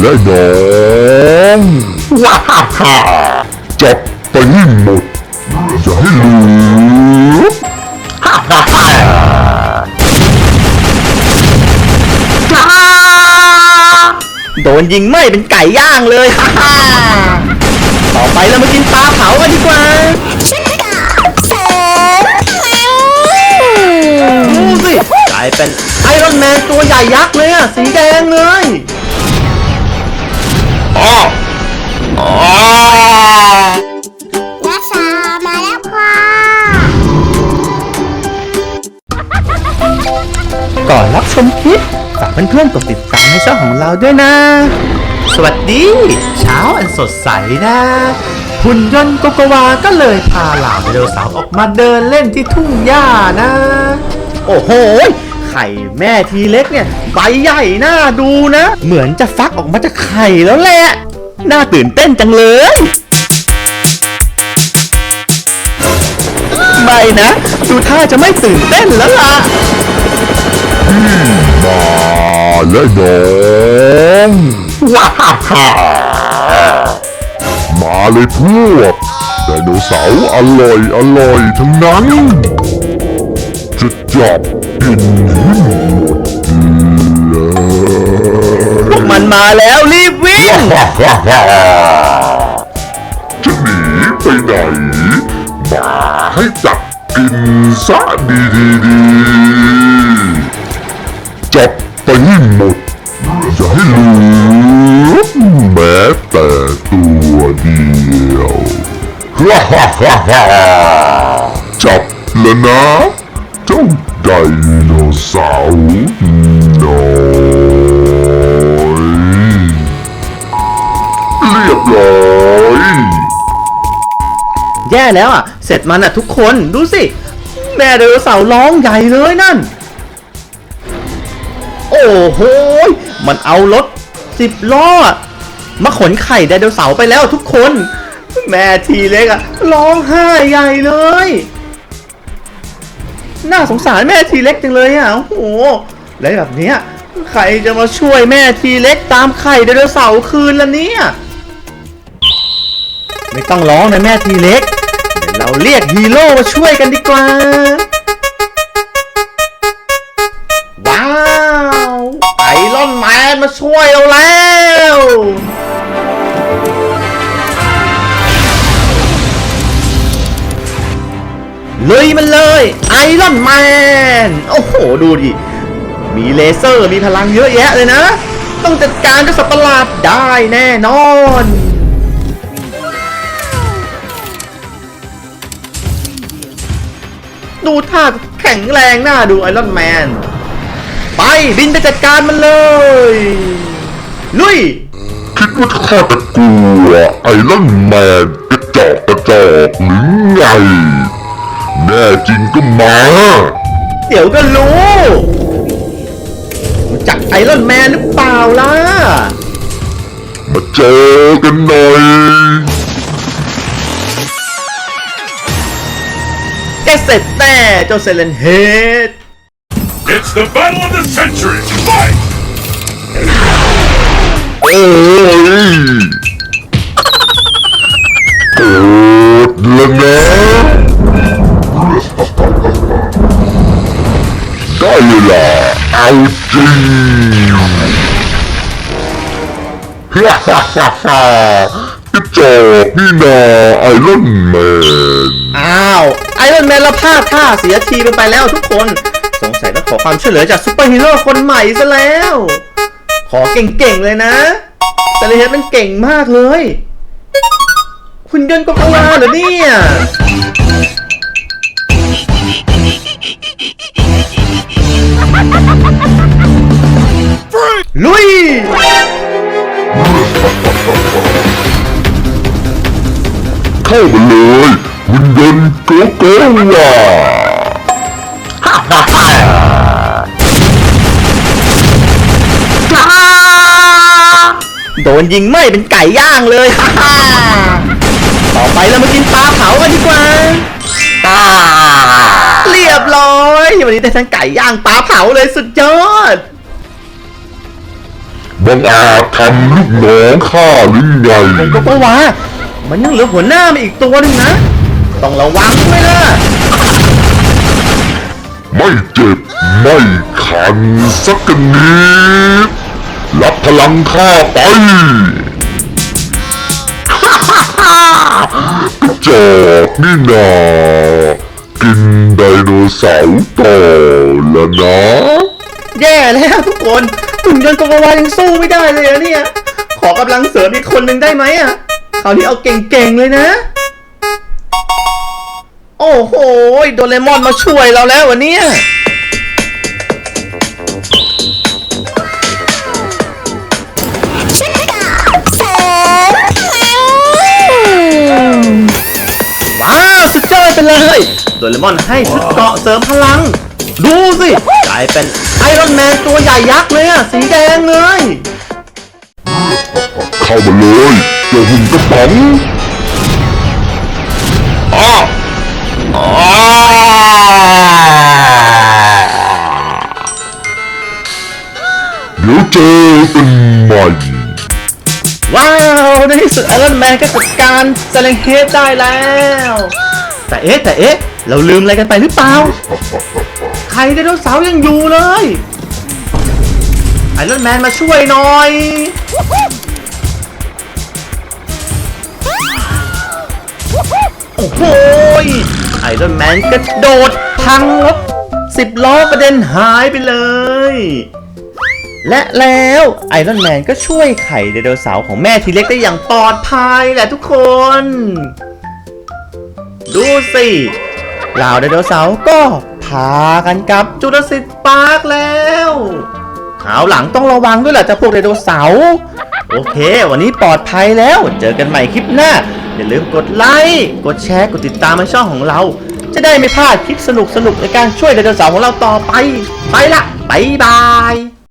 และน้องว้าฮ่าจับไปให้หมดอย่าให้เหลือฮ่าฮ่าฮ่าโดนยิงไหม่เป็นไก่ย่างเลยฮ่าฮ่าต่อไปเรามากินปลาเผากันดีกว่าดูสิกลายเป็นไอรอนแมนตัวใหญ่ยักษ์เลยอะสีแดงเลย อ้าอ้านัชชามาแล้วค่ะ ก่อนรับชมคลิปฝากเพื่อนๆกดติดตามให้ช่องของเราด้วยนะ สวัสดี เช้าอันสดใสนะหุ่นยนต์โกโกวาก็เลยพาเหล่าไดโนเสาร์ออกมาเดินเล่นที่ทุ่งหญ้านะ โอ้โห ไข่แม่ทีเล็กเนี่ยใบใหญ่น่าดูนะ เหมือนจะฟักออกมาจากไข่แล้วแหละน่าตื่นเต้นจังเลย ไม่นะ ดูท่าจะไม่ตื่นเต้นแล้วล่ะมาและน้องว้าฮ่ามาเลยพวกไดโนเสาร์อร่อยอร่อยทั้งนั้น จะจับกินให้หมดเลยพวกมันมาแล้วรีบวิ่งฮ่าฮ่าฮ่าจะหนีไปไหนมาให้จับกินซะดีดีดีๆจับไปให้หมดอย่าให้เหลือแม้แต่ตัวเดียวฮ่าฮ่าฮ่าฮ่าจับแล้วนะเจ้าไดโนเสาร์น้อยเรียบร้อยแย่แล้วอะ เสร็จมันอะทุกคนดูสิ แม่ไดโนเสาร์ร้องใหญ่เลยนั่น โอ้โหมันเอารถสิบล้อมาขนไข่ไดโนเสาร์ไปแล้วทุกคน แม่ทีเล็กอะร้องไห้ใหญ่เลย น่าสงสารแม่ทีเล็กจังเลยอะโอ้โหแล้วแบบเนี้ยใครจะมาช่วยแม่ทีเล็กตามไข่ไดโนเสาร์คืนละเนี่ยไม่ต้องร้องนะแม่ทีเล็กเดี๋ยวเราเรียกฮีโร่มาช่วยกันดีกว่า ว้าวไอรอนแมนมาช่วยเราแล้ว ลยมันเลยไอรอนแมนโอ้โหดูดิ มีเลเซอร์มีพลังเยอะแยะเลยนะ ต้องจัดการเจ้าสัตว์ประหลาดได้แน่นอนดูท่าแข็งแรงน่าดูไอรอนแมน ไปบินไปจัดการมันเลย ลุย คิดว่าข้าจะกลัวไอรอนแมนกระจอกกระจอกหรือไง น่จริงก็มา เดี๋ยวก็รู้รู้จักไอรอนแมนหรือเปล่าล่ะ มาเจอกันหน่อย แกเสร็จแน่เจ้าเซเลนเฮด It's the battle of the century! Fight! โอ้ย จริงฮ่าฮ่าฮ่าฮ่ากระจอกนี่นาไอรอนแมน อ้าวไอรอนแมนละพลาดท่าเสียทีมันไปแล้วทุกคน สงสัยต้องขอความช่วยเหลือจากซูเปอร์ฮีโร่คนใหม่ซะแล้ว ขอเก่งๆเลยนะเซเลนเฮดมันเก่งมากเลย คุณยนต์โกโกวาเหรอเนี่ย ลุย เข้ามาเลยหุ่นยนต์โกโก้ว่าฮ่าฮ่าฮ่าโดนยิงไหม่เป็นไก่ย่างเลยฮ่าฮ่าต่อไปเรามากินปลาเผากันดีกว่าอ่าเรียบร้อย วันนี้ได้ทั้งไก่ย่างปลาเผาเลยสุดยอด บังอาจทำลูกน้องข้าหรือไงก็เพราะว่ามันยังเหลือหัวหน้ามาอีกตัวหนึ่งนะ ต้องระวังด้วยล่ะ ไม่เจ็บไม่คันสักกันนิดรับพลังข้าไปจอกนี่นากินไดโนเสาร์ต่อแล้วนะ แย่แล้วทุกคน หุ่นยนต์กกวายังสู้ไม่ได้เลยอะเนี่ย ขอกำลังเสริมอีกคนหนึ่งได้ไหมอะคราวนี้เอาเก่งๆเลยนะ โอ้โห โดเรมอนมาช่วยเราแล้ววันนี้ว้าวสุดยอดไปเลย โดเรมอนให้ชุดเกาะเสริมพลัง ดูสิ กลายเป็น ไอรอนแมนตัวใหญ่ยักษ์เลยอะสีแดงเลย เข้ามาเลยเจ้าหุ่นกระป๋องอ้าอ้าเดี๋ยวเจอกันใหม่ว้าวในที่สุดไอรอนแมนก็จัดการแซเลงเฮดได้แล้ว แต่เอ๊ะแต่เอ๊ะเราลืมอะไรกันไปหรือเปล่าไข่ไดโนเสาร์ยังอยู่เลยไอรอนแมนมาช่วยหน่อย โอ้โหไอรอนแมนกระโดดพังรถสิบล้อกระเด็นหายไปเลย และแล้วไอรอนแมนก็ช่วยไข่ไดโนเสาร์ของแม่ทีเล็กได้อย่างปลอดภัยแหละทุกคน ดูสิเหล่าไดโนเสาร์ก็พากันกลับจุลศิษย์ปาร์คแล้วคราวหลังต้องระวังด้วยแหละเจ้าพวกไดโนเสาร์โอเค วันนี้ปลอดภัยแล้ว เจอกันใหม่คลิปหน้า อย่าลืมกดไลค์กดแชร์กดติดตามในช่องของเรา จะได้ไม่พลาดคลิปสนุกๆในการช่วยไดโนเสาร์ของเราต่อไป ไปละบายบาย